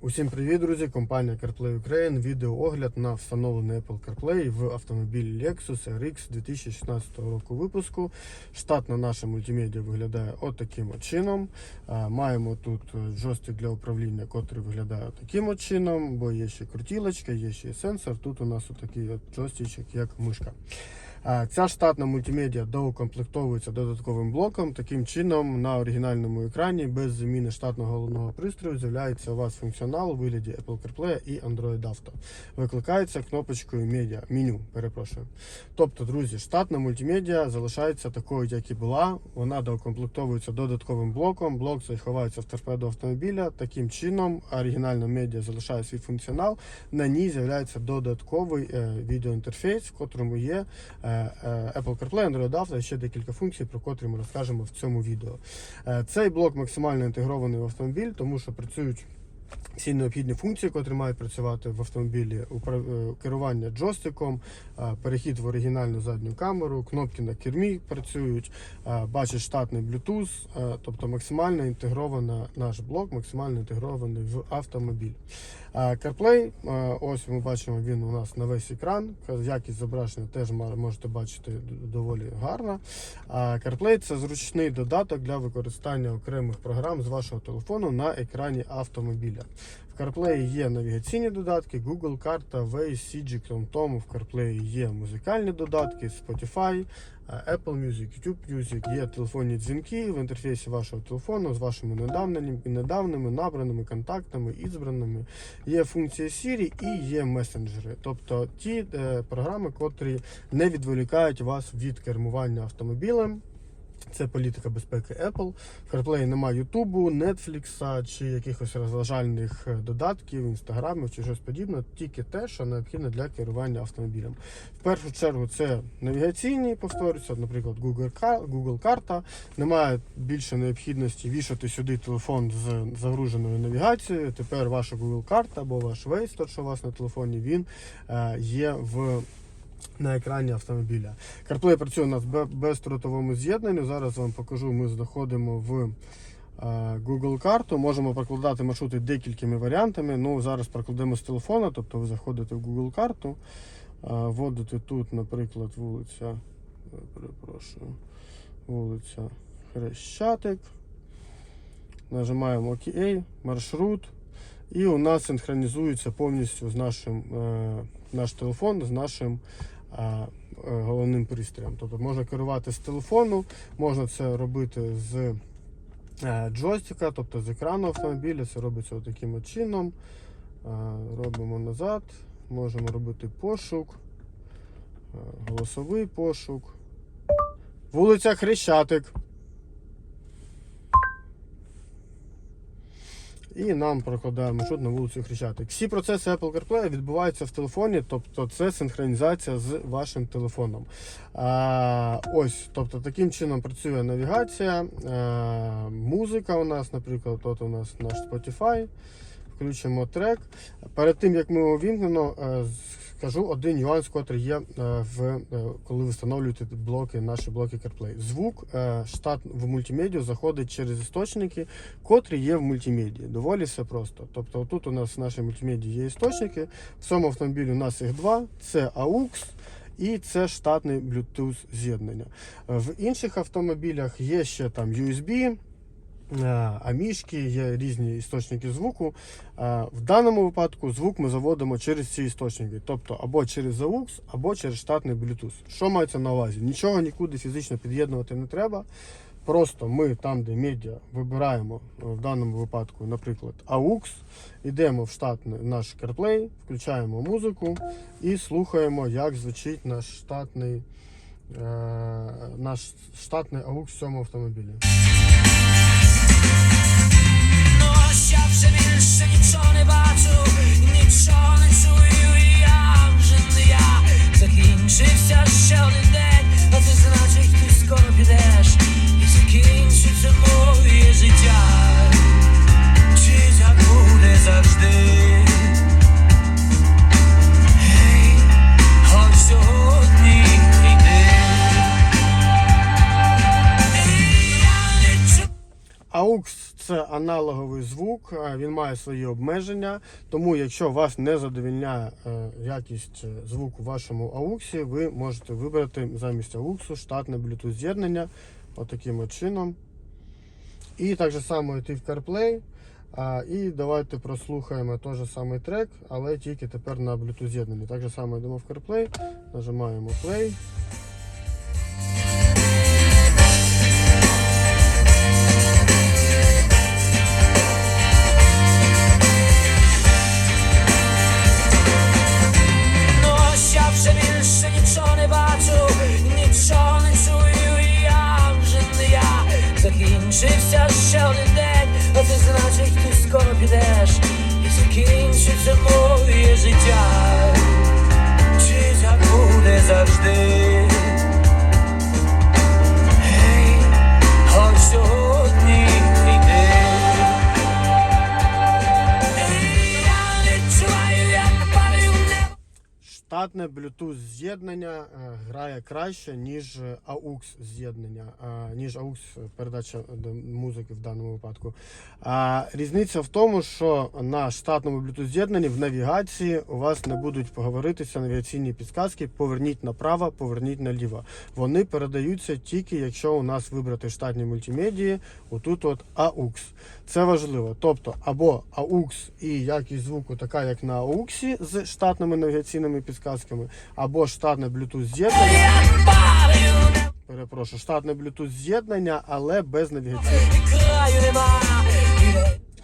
Усім привіт, друзі! Компанія CarPlay Ukraine. Відеоогляд на встановлений Apple CarPlay в автомобілі Lexus RX 2016 року випуску. Штатна наша мультимедіа виглядає отаким от чином. Маємо тут джойстик для управління, котрий виглядає таким от чином, бо є ще крутілочка, є ще сенсор. Тут у нас отакий от джойстичок, як мишка. Ця штатна мультимедіа доукомплектовується додатковим блоком. Таким чином, на оригінальному екрані без заміни штатного головного пристрою з'являється у вас функціонал у вигляді Apple CarPlay і Android Auto. Викликається кнопочкою медіа, меню, перепрошую. Тобто, друзі, штатна мультимедіа залишається такою, як і була. Вона доукомплектовується додатковим блоком. Блок цей ховається в торпеду автомобіля. Таким чином, оригінальна медіа залишає свій функціонал. На ній з'являється додатковий е, відеоінтерфейс, в котрому є е, Apple CarPlay, Android Auto ще декілька функцій, про котрі ми розкажемо в цьому відео. Е, Цей блок максимально інтегрований в автомобіль, тому що працюють всі необхідні функції, котрі мають працювати в автомобілі, е, керування джойстиком, е, перехід в оригінальну задню камеру, кнопки на кермі працюють, е, бачить штатний Bluetooth, тобто максимально інтегрована наш блок, максимально інтегрований в автомобіль. CarPlay, ось ми бачимо, він у нас на весь екран. Якість зображення теж можете бачити доволі гарна. CarPlay це зручний додаток для використання окремих програм з вашого телефону на екрані автомобіля. В CarPlay є навігаційні додатки, Google карта, Waze, CG, TomTom. В CarPlay є музикальні додатки, Spotify, е, Apple Music, YouTube Music, є телефонні дзвінки в інтерфейсі вашого телефону з вашими недавними, недавними набраними контактами, ізбраними. Є функція Siri і є месенджери, тобто ті е, програми, котрі не відволікають вас від кермування автомобілем. Це політика безпеки Apple. CarPlay немає Ютубу, Netflix чи якихось розважальних е, додатків, інстаграмів чи щось подібне, тільки те, що необхідно для керування автомобілем. В першу чергу це навігаційні, повторюся, наприклад, Google, карта. Немає більше необхідності вішати сюди телефон з загруженою навігацією. Тепер ваша Google карта або ваш Waze, тот, що у вас на телефоні, він е, є в на екрані автомобіля. CarPlay працює у нас бе- бездротовому з'єднанні. Зараз вам покажу, ми знаходимо в е, Google карту. Можемо прокладати маршрути декількими варіантами. Ну, зараз прокладемо з телефона, тобто ви заходите в Google карту, е, вводите тут, наприклад, вулиця, е, перепрошую, вулиця Хрещатик. Нажимаємо ОК, маршрут. І у нас синхронізується повністю з нашим наш телефон з нашим е, головним пристроєм. Тобто можна керувати з телефону, можна це робити з е, джойстика, тобто з екрану автомобіля. Це робиться таким чином. Робимо назад, можемо робити пошук, е, голосовий пошук. Вулиця Хрещатик. І нам прокладає маршрут на вулицю Хрещатик. Всі процеси Apple CarPlay відбуваються в телефоні, тобто це синхронізація з вашим телефоном. А, ось, тобто таким чином працює навігація, а, музика у нас, наприклад, от у нас наш Spotify. Включимо трек. Перед тим як ми його вімкнемо, е, скажу один нюанс, котрий є е, в е, коли ви встановлюєте блоки, наші блоки CarPlay. Звук штат в мультимедіа заходить через істочники, котрі є в мультимедії. Доволі все просто. Тобто, тут у нас в нашій мультимедії є істочники. В цьому автомобілі у нас їх два: це AUX. І це штатний Bluetooth з'єднання. В інших автомобілях є ще там USB, амішки, є різні істочники звуку. В даному випадку звук ми заводимо через ці істочники, тобто або через AUX, або через штатний Bluetooth. Що мається на увазі? Нічого нікуди фізично під'єднувати не треба. Просто ми там, де медіа, вибираємо е, в даному випадку, наприклад, AUX, йдемо в штатний наш CarPlay, включаємо музику і слухаємо, як звучить наш штатний, е, наш штатний AUX в цьому автомобілі. Аналоговий звук, він має свої обмеження. Тому, якщо вас не задовільняє е, якість е, звуку в вашому ауксі, ви можете вибрати замість ауксу штатне Bluetooth з'єднання отаким от чином. І так же само йти в CarPlay. І давайте прослухаємо той же самий трек, але тільки тепер на Bluetooth з'єднанні. Так же само йдемо в CarPlay, нажимаємо Play. Закінчиться моє життя. Чи так буде завжди? Штатне Bluetooth з'єднання е, грає краще, ніж е, AUX з'єднання, е, ніж AUX передача музики в даному випадку. Різниця в тому, що на штатному Bluetooth з'єднанні в навігації у вас не будуть поговоритися навігаційні підсказки поверніть направо, поверніть наліво. Вони передаються тільки якщо у нас вибрати в штатній мультимедії, отут от AUX. Це важливо. Тобто або AUX і якість звуку така, як на AUX з штатними навігаційними підсказками, або штатне Bluetooth з'єднання. Перепрошую, штатне Bluetooth з'єднання, але без навігаційних,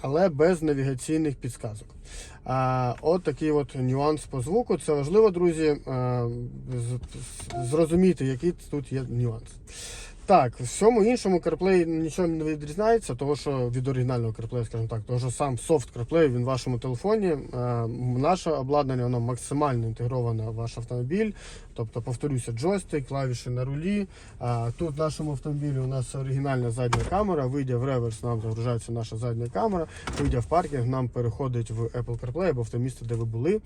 але без навігаційних підсказок. А, от такий от нюанс по звуку. Це важливо, друзі. З- зрозуміти, який тут є нюанс. Так, в всьому іншому CarPlay нічого не відрізняється, того що від оригінального CarPlay, скажімо так, того що сам софт CarPlay він в вашому телефоні. Е, наше обладнання воно максимально інтегроване в ваш автомобіль. Тобто, повторюся, джойстик, клавіші на рулі. Тут в нашому автомобілі у нас оригінальна задня камера. Вийде в реверс, нам загружається наша задня камера. Вийде в паркінг, нам переходить в Apple CarPlay або в те місце, де ви були.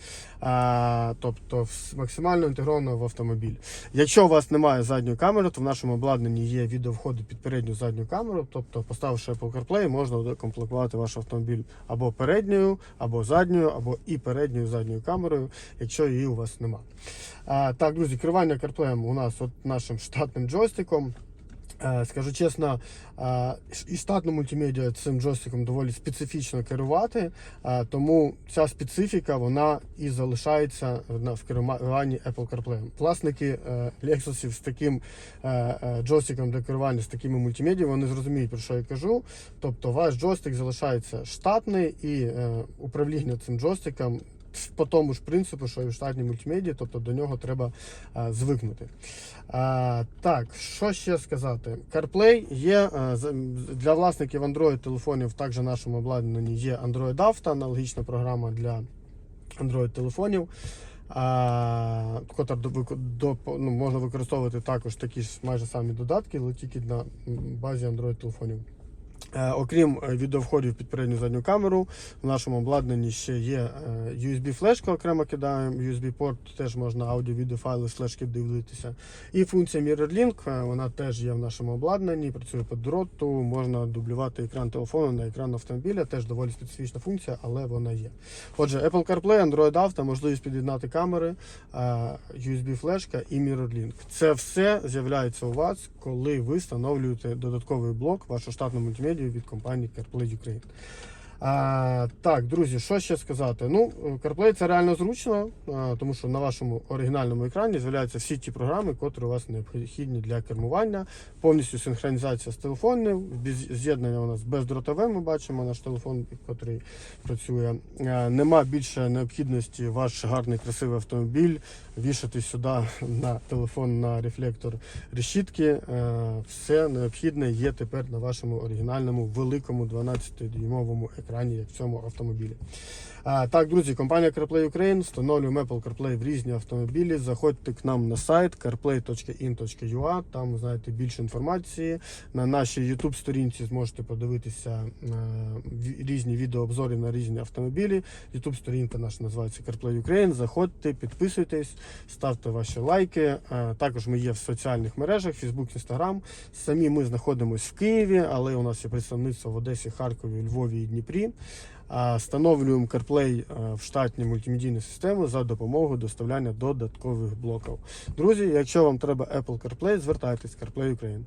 Тобто максимально інтегровано в автомобіль. Якщо у вас немає задньої камери, то в нашому обладнанні є відеовходи під передню задню камеру. Тобто, поставивши Apple CarPlay, можна докомплектувати ваш автомобіль або передньою, або задньою, або і передньою задньою камерою, якщо її у вас немає. Так, друзі, керування CarPlay у нас от нашим штатним джойстиком. Е, Скажу чесно, е, і штатну мультимедіа цим джойстиком доволі специфічно керувати, е, тому ця специфіка вона і залишається в керуванні Apple CarPlay. Власники Lexus з таким джойстиком для керування з такими мультимедіа, вони зрозуміють, про що я кажу. Тобто ваш джойстик залишається штатний і управління цим джойстиком по тому ж принципу, що і в штатній мультимедії, тобто до нього треба а, звикнути. А, так, що ще сказати? CarPlay є а, для власників Android телефонів, також в нашому обладнанні є Android Auto, аналогічна програма для Android телефонів. Котра ну, можна використовувати також такі ж майже самі додатки, але тільки на базі Android телефонів. Е, Окрім е, відеовходів під передню задню камеру, в нашому обладнанні ще є е, USB-флешка, окремо кидаємо, USB-порт, теж можна аудіо-відео файли з флешки дивитися. І функція MirrorLink, е, вона теж є в нашому обладнанні, працює по дроту, можна дублювати екран телефону на екран автомобіля, теж доволі специфічна функція, але вона є. Отже, Apple CarPlay, Android Auto, можливість під'єднати камери, е, USB-флешка і MirrorLink. Це все з'являється у вас, коли ви встановлюєте додатковий блок вашу штатну мультимедію від компанії CarPlay Ukraine. А, так, друзі, що ще сказати? Ну, CarPlay це реально зручно, а, тому що на вашому оригінальному екрані з'являються всі ті програми, котрі у вас необхідні для кермування. Повністю синхронізація з телефоном. З'єднання у нас бездротове. Ми бачимо наш телефон, який працює. А, нема більше необхідності ваш гарний красивий автомобіль вішати сюди на телефон на рефлектор решітки. Е, Все необхідне є тепер на вашому оригінальному великому 12-дюймовому екрані. Екрані, як в цьому автомобілі. Так, друзі, компанія CarPlay Ukraine встановлюємо Apple CarPlay в різні автомобілі. Заходьте к нам на сайт carplay.in.ua, там ви знаєте більше інформації. На нашій YouTube сторінці зможете подивитися е, різні відеообзори на різні автомобілі. YouTube сторінка наша називається CarPlay Ukraine. Заходьте, підписуйтесь, ставте ваші лайки. Е, Також ми є в соціальних мережах: Facebook, Instagram. Самі ми знаходимося в Києві, але у нас є представництво в Одесі, Харкові, Львові і Дніпрі. А, Встановлюємо CarPlay е, в штатні мультимедійну систему за допомогою доставляння додаткових блоків. Друзі, якщо вам треба Apple CarPlay, звертайтесь CarPlay Ukraine.